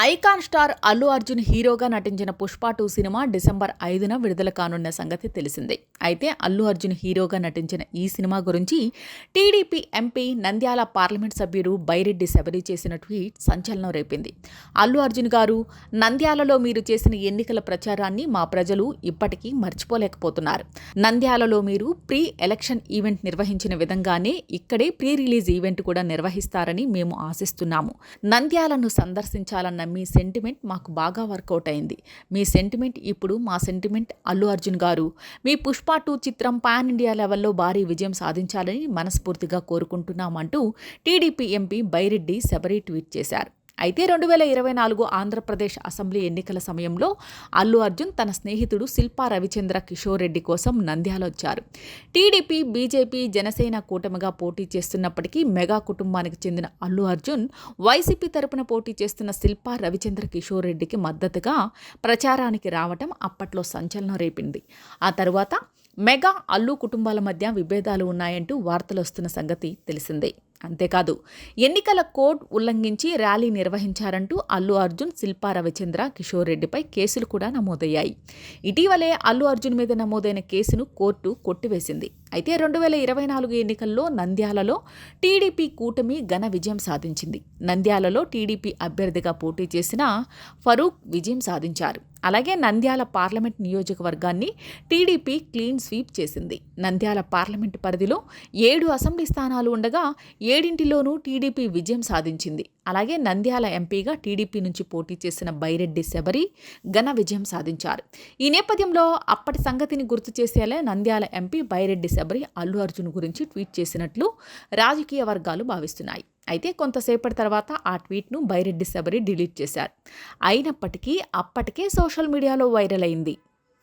Icon star Allu Arjun హీరోగా నటించిన Pushpa two cinema December ఐదున విడుదల కానున్న సంగతి తెలిసిందే. అయితే అల్లు అర్జున్ హీరోగా నటించిన ఈ సినిమా గురించి టీడీపీ ఎంపీ నంద్యాల పార్లమెంట్ సభ్యుడు బైరెడ్డి శబరి చేసిన ట్వీట్ సంచలనం రేపింది. అల్లు అర్జున్ గారు నంద్యాలలో మీరు చేసిన ఎన్నికల ప్రచారాన్ని మా ప్రజలు ఇప్పటికీ మర్చిపోలేకపోతున్నారు. నంద్యాలలో మీరు ప్రీ ఎలక్షన్ ఈవెంట్ నిర్వహించిన విధంగానే ఇక్కడే ప్రీ రిలీజ్ ఈవెంట్ కూడా నిర్వహిస్తారని మేము ఆశిస్తున్నాము. నంద్యాలను సందర్శించాలన్న మీ సెంటిమెంట్ మాకు బాగా వర్కౌట్ అయింది. మీ సెంటిమెంట్ ఇప్పుడు మా సెంటిమెంట్ అల్లు అర్జున్ గారు. మీ పుష్ప టూ చిత్రం పాన్ ఇండియా లెవెల్లో భారీ విజయం సాధించాలని మనస్ఫూర్తిగా కోరుకుంటున్నామంటూ TDP MP Byreddy Sabari tweet చేశారు. అయితే రెండు వేల ఇరవై నాలుగు ఆంధ్రప్రదేశ్ అసెంబ్లీ ఎన్నికల సమయంలో అల్లు అర్జున్ తన స్నేహితుడు శిల్పా రవిచంద్ర కిషోర్ రెడ్డి కోసం నంద్యాల వచ్చారు టీడీపీ బీజేపీ జనసేన కూటమిగా పోటీ చేస్తున్నప్పటికీ మెగా కుటుంబానికి చెందిన అల్లు అర్జున్ వైసీపీ తరపున పోటీ చేస్తున్న శిల్పా రవిచంద్ర కిషోర్ రెడ్డికి మద్దతుగా ప్రచారానికి రావటం అప్పట్లో సంచలనం రేపింది. ఆ తరువాత మెగా అల్లు కుటుంబాల మధ్య విభేదాలు ఉన్నాయంటూ వార్తలు వస్తున్న సంగతి తెలిసిందే. అంతేకాదు ఎన్నికల కోడ్ ఉల్లంఘించి ర్యాలీ నిర్వహించారంటూ అల్లు అర్జున్ శిల్పా రవిచంద్ర కిషోర్ రెడ్డిపై కేసులు కూడా నమోదయ్యాయి. ఇటీవలే అల్లు అర్జున్ మీద నమోదైన కేసును కోర్టు కొట్టివేసింది. అయితే రెండు వేల ఇరవై నాలుగు ఎన్నికల్లో నంద్యాలలో టీడీపీ కూటమి ఘన విజయం సాధించింది. నంద్యాలలో టీడీపీ అభ్యర్థిగా పోటీ చేసిన ఫరూక్ విజయం సాధించారు. అలాగే నంద్యాల పార్లమెంట్ నియోజకవర్గాన్ని టీడీపీ క్లీన్ స్వీప్ చేసింది. నంద్యాల పార్లమెంట్ పరిధిలో ఏడు అసెంబ్లీ స్థానాలు ఉండగా ఏడింటిలోనూ టీడీపీ విజయం సాధించింది. అలాగే నంద్యాల ఎంపీగా టీడీపీ నుంచి పోటీ చేసిన బైరెడ్డి శబరి ఘన విజయం సాధించారు. ఈ నేపథ్యంలో అప్పటి సంగతిని గుర్తు చేసేలా నంద్యాల ఎంపీ బైరెడ్డి శబరి అల్లు అర్జున్ గురించి ట్వీట్ చేసినట్లు రాజకీయ వర్గాలు భావిస్తున్నాయి. అయితే కొంతసేపటి తర్వాత ఆ ట్వీట్ను బైరెడ్డి శబరి డిలీట్ చేశారు. అయినప్పటికీ అప్పటికే సోషల్ మీడియాలో వైరల్ అయింది.